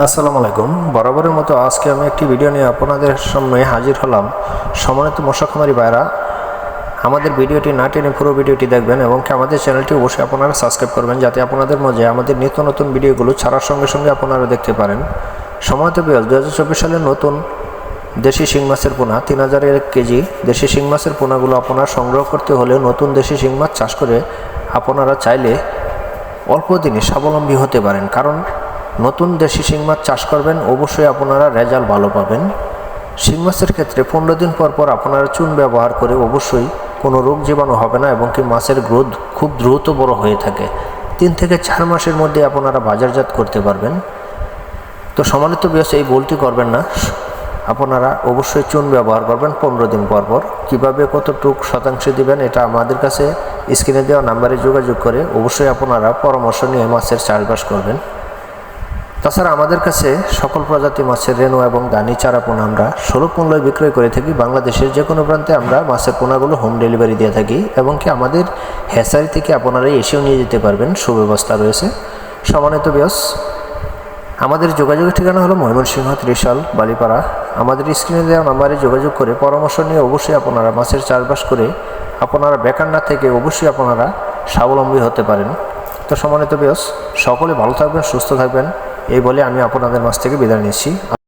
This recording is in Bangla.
আসসালামু আলাইকুম। বরাবরের মতো আজকে আমি একটি ভিডিও নিয়ে আপনাদের সামনে হাজির হলাম। সম্মানিত মশা খামারি ভাইরা, আমাদের ভিডিওটি না টেনে পুরো ভিডিওটি দেখবেন এবং আমাদের চ্যানেলটি অবশ্যই আপনারা সাবস্ক্রাইব করবেন যাতে আপনাদের মাঝে আমাদের নিত্য নতুন ভিডিওগুলো ছাড়ার সঙ্গে সঙ্গে আপনারা দেখতে পারেন। সময়ত বিয়াস দু হাজার সালের নতুন দেশি শিং মাছের পোনা, তিন হাজার এক কেজি দেশি শিং মাছের পোনাগুলো আপনারা সংগ্রহ করতে হলে নতুন দেশি শিং মাছ চাষ করে আপনারা চাইলে অল্প দিনে স্বাবলম্বী হতে পারেন। কারণ নতুন দেশি শিং মাছ চাষ করবেন, অবশ্যই আপনারা রেজাল্ট ভালো পাবেন। শিং মাছের ক্ষেত্রে পনেরো দিন পর পর আপনারা চুন ব্যবহার করে অবশ্যই কোনো রোগ জীবাণু হবে না এবং কি মাছের গ্রোথ খুব দ্রুত বড় হয়ে থাকে। তিন থেকে চার মাসের মধ্যে আপনারা বাজারজাত করতে পারবেন। তো সমানিত বিয়স এই ভুলটি করবেন না। আপনারা অবশ্যই চুন ব্যবহার করবেন পনেরো দিন পর পর। কীভাবে কতটুক শতাংশে দিবেন, এটা আমাদের কাছে স্ক্রিনে দেওয়া নাম্বারে যোগাযোগ করে অবশ্যই আপনারা পরামর্শ নিয়ে মাছের চাষবাস করবেন। তাছাড়া আমাদের কাছে সকল প্রজাতি মাছের রেণু এবং দানি চারা পোনা আমরা সুলভ মূল্যে বিক্রয় করে থাকি। বাংলাদেশের যে কোনো প্রান্তে আমরা মাছের পোনাগুলো হোম ডেলিভারি দিয়ে থাকি এবং কি আমাদের হ্যাচারি থেকে আপনারা এসেও নিয়ে যেতে পারবেন। সুব্যবস্থা রয়েছে। সমানিত ব্যাস আমাদের যোগাযোগের ঠিকানা হলো ময়মনসিংহ, ত্রিশাল, বালিপাড়া। আমাদের স্ক্রিনে দেওয়া নাম্বারে যোগাযোগ করে পরামর্শ নিয়ে অবশ্যই আপনারা মাছের চাষবাস করে আপনারা বেকার না থেকে অবশ্যই আপনারা স্বাবলম্বী হতে পারেন। তো সমানিত ব্যাস সকলে ভালো থাকবেন, সুস্থ থাকবেন। এই বলে আমি আপনাদের মাছ থেকে বিদায় নিচ্ছি।